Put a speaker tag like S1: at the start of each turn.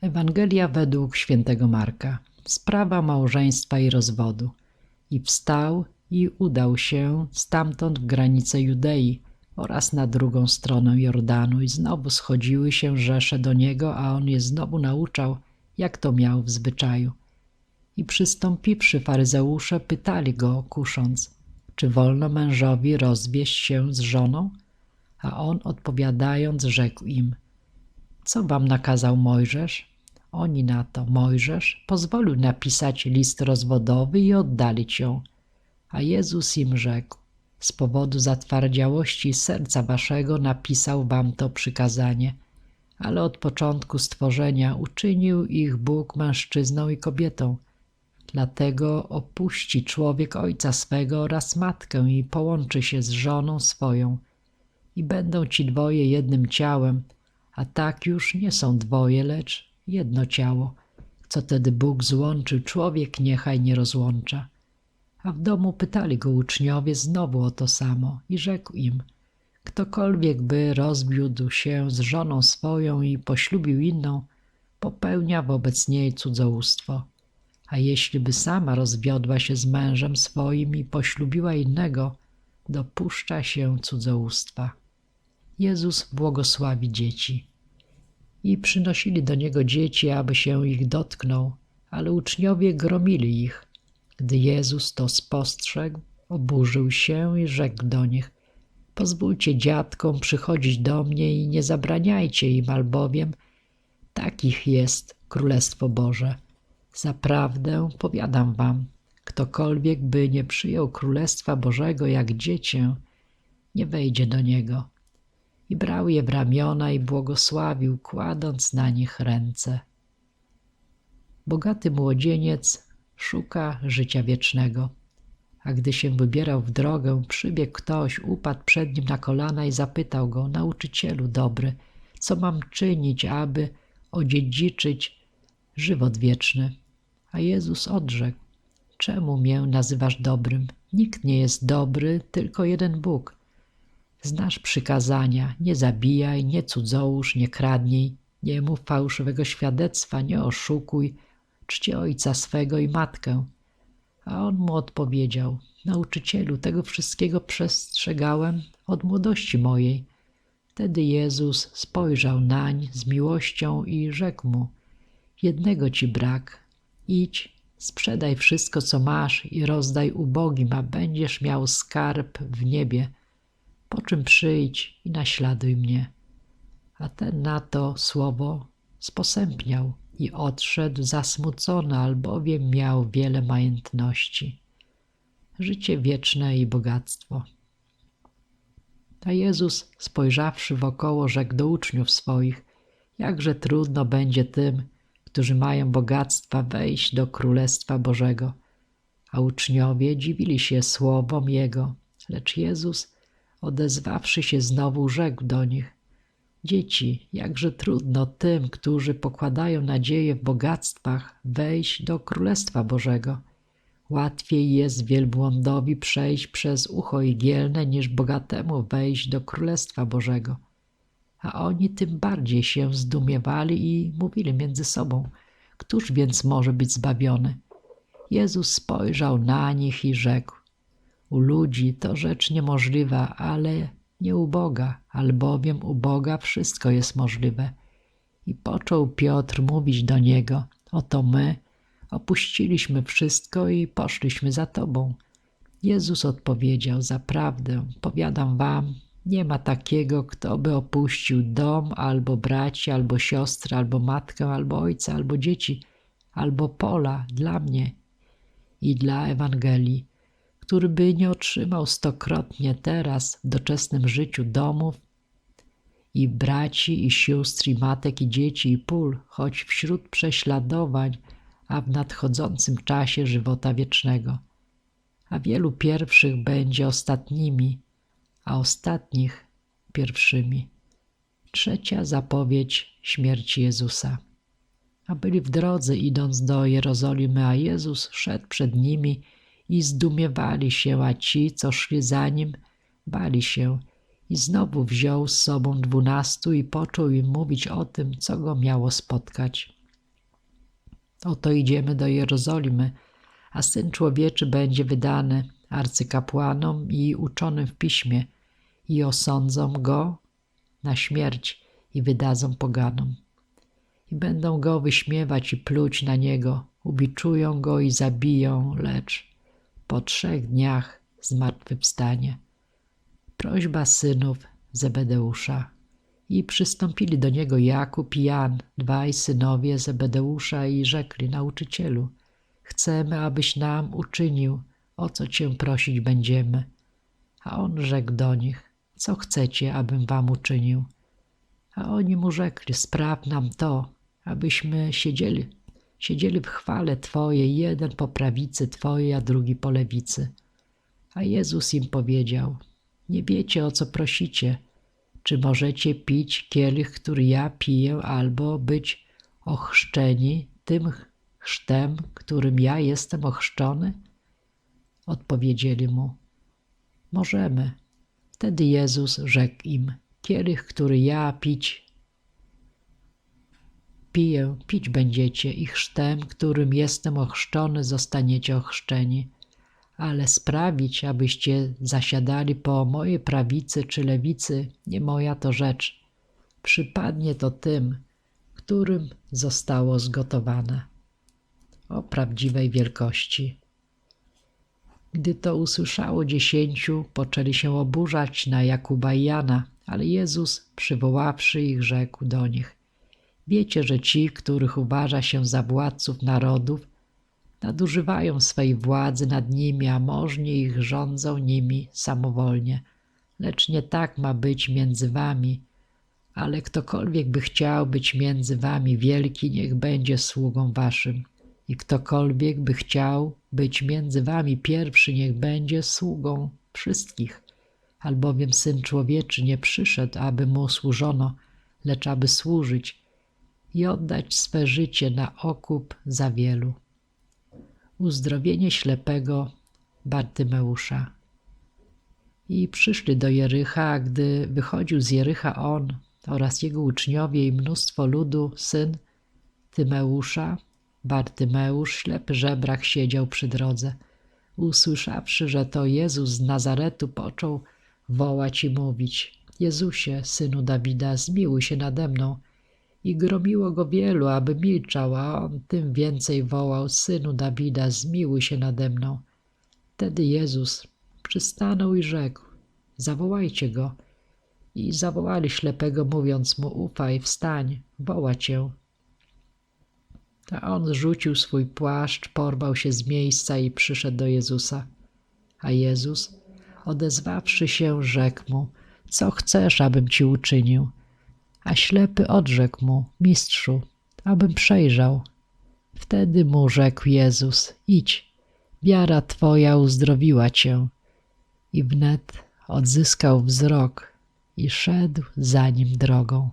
S1: Ewangelia według świętego Marka. Sprawa małżeństwa i rozwodu. I wstał i udał się stamtąd w granice Judei oraz na drugą stronę Jordanu i znowu schodziły się rzesze do niego, a on je znowu nauczał, jak to miał w zwyczaju. I przystąpiwszy faryzeusze pytali go, kusząc, czy wolno mężowi rozwieść się z żoną? A on odpowiadając rzekł im, co wam nakazał Mojżesz? Oni na to, Mojżesz pozwolił napisać list rozwodowy i oddalić ją. A Jezus im rzekł, z powodu zatwardziałości serca waszego napisał wam to przykazanie, ale od początku stworzenia uczynił ich Bóg mężczyzną i kobietą. Dlatego opuści człowiek ojca swego oraz matkę i połączy się z żoną swoją. I będą ci dwoje jednym ciałem, a tak już nie są dwoje, lecz jedno ciało. Co tedy Bóg złączył, człowiek niechaj nie rozłącza. A w domu pytali go uczniowie znowu o to samo i rzekł im, ktokolwiek by rozwiódł się z żoną swoją i poślubił inną, popełnia wobec niej cudzołóstwo. A jeśli by sama rozwiodła się z mężem swoim i poślubiła innego, dopuszcza się cudzołóstwa. Jezus błogosławi dzieci. I przynosili do niego dzieci, aby się ich dotknął, ale uczniowie gromili ich. Gdy Jezus to spostrzegł, oburzył się i rzekł do nich: Pozwólcie dziadkom przychodzić do mnie i nie zabraniajcie im, albowiem takich jest Królestwo Boże. Zaprawdę powiadam wam, ktokolwiek by nie przyjął Królestwa Bożego jak dziecię, nie wejdzie do niego. I brał je w ramiona i błogosławił, kładąc na nich ręce. Bogaty młodzieniec szuka życia wiecznego. A gdy się wybierał w drogę, przybiegł ktoś, upadł przed nim na kolana i zapytał go: Nauczycielu dobry, co mam czynić, aby odziedziczyć żywot wieczny? A Jezus odrzekł: Czemu mię nazywasz dobrym? Nikt nie jest dobry, tylko jeden Bóg. Znasz przykazania: nie zabijaj, nie cudzołóż, nie kradnij, nie mów fałszywego świadectwa, nie oszukuj czci ojca swego i matkę. A on mu odpowiedział: Nauczycielu, tego wszystkiego przestrzegałem od młodości mojej. Wtedy Jezus spojrzał nań z miłością i rzekł mu: Jednego ci brak. Idź, sprzedaj wszystko, co masz i rozdaj ubogim, a będziesz miał skarb w niebie. Po czym przyjdź i naśladuj mnie. A ten na to słowo sposępniał i odszedł zasmucony, albowiem miał wiele majątności. Życie wieczne i bogactwo. A Jezus, spojrzawszy wokoło, rzekł do uczniów swoich: Jakże trudno będzie tym, którzy mają bogactwa, wejść do Królestwa Bożego. A uczniowie dziwili się słowom Jego, lecz Jezus, odezwawszy się znowu, rzekł do nich: Dzieci, jakże trudno tym, którzy pokładają nadzieję w bogactwach, wejść do Królestwa Bożego. Łatwiej jest wielbłądowi przejść przez ucho igielne, niż bogatemu wejść do Królestwa Bożego. A oni tym bardziej się zdumiewali i mówili między sobą, któż więc może być zbawiony? Jezus spojrzał na nich i rzekł, u ludzi to rzecz niemożliwa, ale nie u Boga, albowiem u Boga wszystko jest możliwe. I począł Piotr mówić do niego: Oto my opuściliśmy wszystko i poszliśmy za Tobą. Jezus odpowiedział: Zaprawdę, powiadam Wam, nie ma takiego, kto by opuścił dom, albo braci, albo siostry, albo matkę, albo ojca, albo dzieci, albo pola dla mnie i dla Ewangelii który by nie otrzymał stokrotnie teraz w doczesnym życiu domów i braci, i sióstr, i matek, i dzieci, i pól, choć wśród prześladowań, a w nadchodzącym czasie żywota wiecznego. A wielu pierwszych będzie ostatnimi, a ostatnich pierwszymi. Trzecia zapowiedź śmierci Jezusa. A byli w drodze idąc do Jerozolimy, a Jezus szedł przed nimi i zdumiewali się, a ci, co szli za nim, bali się. I znowu wziął z sobą dwunastu i począł im mówić o tym, co go miało spotkać. Oto idziemy do Jerozolimy, a Syn Człowieczy będzie wydany arcykapłanom i uczonym w piśmie i osądzą go na śmierć i wydadzą poganom. I będą go wyśmiewać i pluć na niego, ubiczują go i zabiją, lecz po trzech dniach zmartwychwstanie. Prośba synów Zebedeusza. I przystąpili do niego Jakub i Jan, dwaj synowie Zebedeusza i rzekli nauczycielu, chcemy, abyś nam uczynił, o co cię prosić będziemy. A on rzekł do nich, co chcecie, abym wam uczynił? A oni mu rzekli, spraw nam to, abyśmy siedzieli, siedzieli w chwale Twojej, jeden po prawicy Twojej, a drugi po lewicy. A Jezus im powiedział, nie wiecie o co prosicie, czy możecie pić kielich, który ja piję, albo być ochrzczeni tym chrztem, którym ja jestem ochrzczony? Odpowiedzieli mu, możemy. Wtedy Jezus rzekł im, kielich, który ja pić piję, pić będziecie i chrztem, którym jestem ochrzczony, zostaniecie ochrzczeni. Ale sprawić, abyście zasiadali po mojej prawicy czy lewicy, nie moja to rzecz. Przypadnie to tym, którym zostało zgotowane. O prawdziwej wielkości. Gdy to usłyszało dziesięciu, poczęli się oburzać na Jakuba i Jana, ale Jezus, przywoławszy ich, rzekł do nich: Wiecie, że ci, których uważa się za władców narodów, nadużywają swej władzy nad nimi, a możni ich rządzą nimi samowolnie. Lecz nie tak ma być między wami, ale ktokolwiek by chciał być między wami wielki, niech będzie sługą waszym. I ktokolwiek by chciał być między wami pierwszy, niech będzie sługą wszystkich. Albowiem Syn Człowieczy nie przyszedł, aby Mu służono, lecz aby służyć i oddać swe życie na okup za wielu. Uzdrowienie ślepego Bartymeusza. I przyszli do Jericha, a gdy wychodził z Jericha on oraz jego uczniowie i mnóstwo ludu, syn Tymeusza, Bartymeusz, ślepy żebrak, siedział przy drodze. Usłyszawszy, że to Jezus z Nazaretu, począł wołać i mówić: Jezusie, synu Dawida, zmiłuj się nade mną. I gromiło go wielu, aby milczał, a on tym więcej wołał: Synu Dawida, zmiłuj się nade mną. Wtedy Jezus przystanął i rzekł: Zawołajcie go. I zawołali ślepego, mówiąc mu: Ufaj, wstań, woła cię. A on zrzucił swój płaszcz, porwał się z miejsca i przyszedł do Jezusa. A Jezus, odezwawszy się, rzekł mu: Co chcesz, abym ci uczynił? A ślepy odrzekł mu: Mistrzu, abym przejrzał. Wtedy mu rzekł Jezus: Idź, wiara twoja uzdrowiła cię. I wnet odzyskał wzrok i szedł za nim drogą.